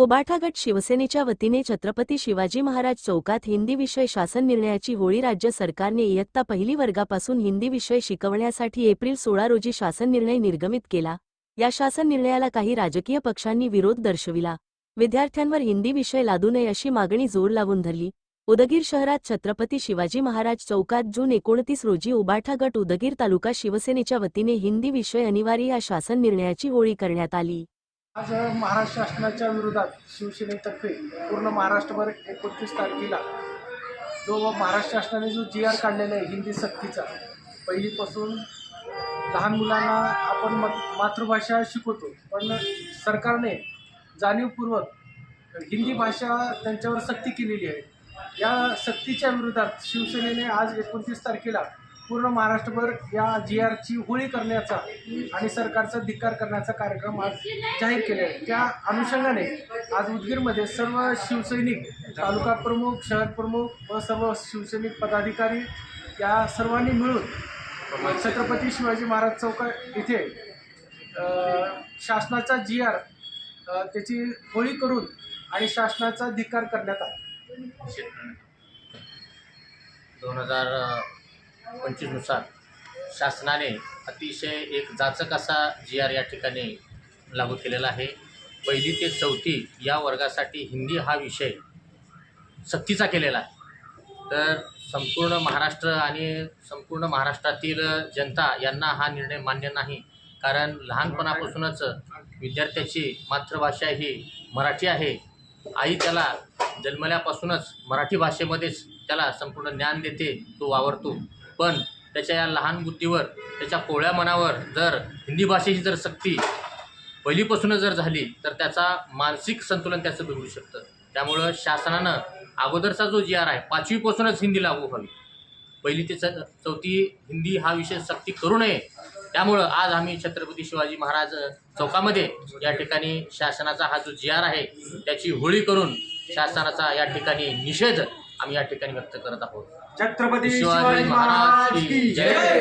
उबाठा गट शिवसेनेच्या वतीने छत्रपती शिवाजी महाराज चौकात हिंदी विषय शासन निर्णयाची होळी राज्य सरकारने इयत्ता पहिली वर्गापासून हिंदी विषय शिकवण्यासाठी एप्रिल सोळा रोजी शासन निर्णय निर्गमित केला. या शासन निर्णयाला काही राजकीय पक्षांनी विरोध दर्शविला. विद्यार्थ्यांवर हिंदी विषय लादू नये अशी मागणी जोर लावून धरली. उदगीर शहरात छत्रपती शिवाजी महाराज चौकात जून एकोणतीस रोजी उबाठा गट उदगीर तालुका शिवसेनेच्या वतीने हिंदी विषय अनिवार्य या शासन निर्णयाची होळी करण्यात आली. आज महाराष्ट्र शासनाच्या विरोधात शिवसेनेतर्फे पूर्ण महाराष्ट्रभर एकोणतीस तारखेला जो महाराष्ट्र शासनाने जो जी आर काढलेला आहे हिंदी सक्तीचा पहिलीपासून लहान मुलांना आपण मत मातृभाषा शिकवतो पण सरकारने जाणीवपूर्वक हिंदी भाषा त्यांच्यावर सक्ती केलेली आहे. या सक्तीच्या विरोधात शिवसेनेने आज एकोणतीस तारखेला पूर्ण महाराष्ट्रभर या जी आरची होळी करण्याचा आणि सरकारचा धिक्कार करण्याचा कार्यक्रम आज जाहीर केला आहे. त्या अनुषंगाने आज उदगीरमध्ये सर्व शिवसैनिक तालुका प्रमुख शहर प्रमुख व सर्व शिवसैनिक पदाधिकारी या सर्वांनी मिळून छत्रपती शिवाजी महाराज चौका इथे शासनाचा जी आर त्याची होळी करून आणि शासनाचा धिक्कार करण्यात आला. दोन हजार पंचवीसनुसार शासनाने अतिशय एक जाचक असा जी आर या ठिकाणी लागू केलेला आहे. पहिली ते चौथी या वर्गासाठी हिंदी हा विषय सक्तीचा केलेला आहे. तर संपूर्ण महाराष्ट्र आणि संपूर्ण महाराष्ट्रातील जनता यांना हा निर्णय मान्य नाही. कारण लहानपणापासूनच विद्यार्थ्याची मातृभाषा ही मराठी आहे. आई त्याला जन्मल्यापासूनच मराठी भाषेमध्येच त्याला संपूर्ण ज्ञान देते तो वावरतो. पण त्याच्या या लहान बुद्धीवर त्याच्या कोवळ्या मनावर जर हिंदी भाषेची जर सक्ती पहिलीपासूनच जर झाली तर त्याचा मानसिक संतुलन त्याचं बिघडू शकतं. त्यामुळं शासनानं अगोदरचा जो जी आर आहे पाचवीपासूनच हिंदी लागू व्हावी. पहिली ते च चौथी हिंदी हा विषय सक्ती करू नये. त्यामुळं आज आम्ही छत्रपती शिवाजी महाराज चौकामध्ये या ठिकाणी शासनाचा हा जो जी आर आहे त्याची होळी करून शासनाचा या ठिकाणी निषेध आम्ही या ठिकाणी व्यक्त करत आहोत. छत्रपती शिवाजी महाराज की जय.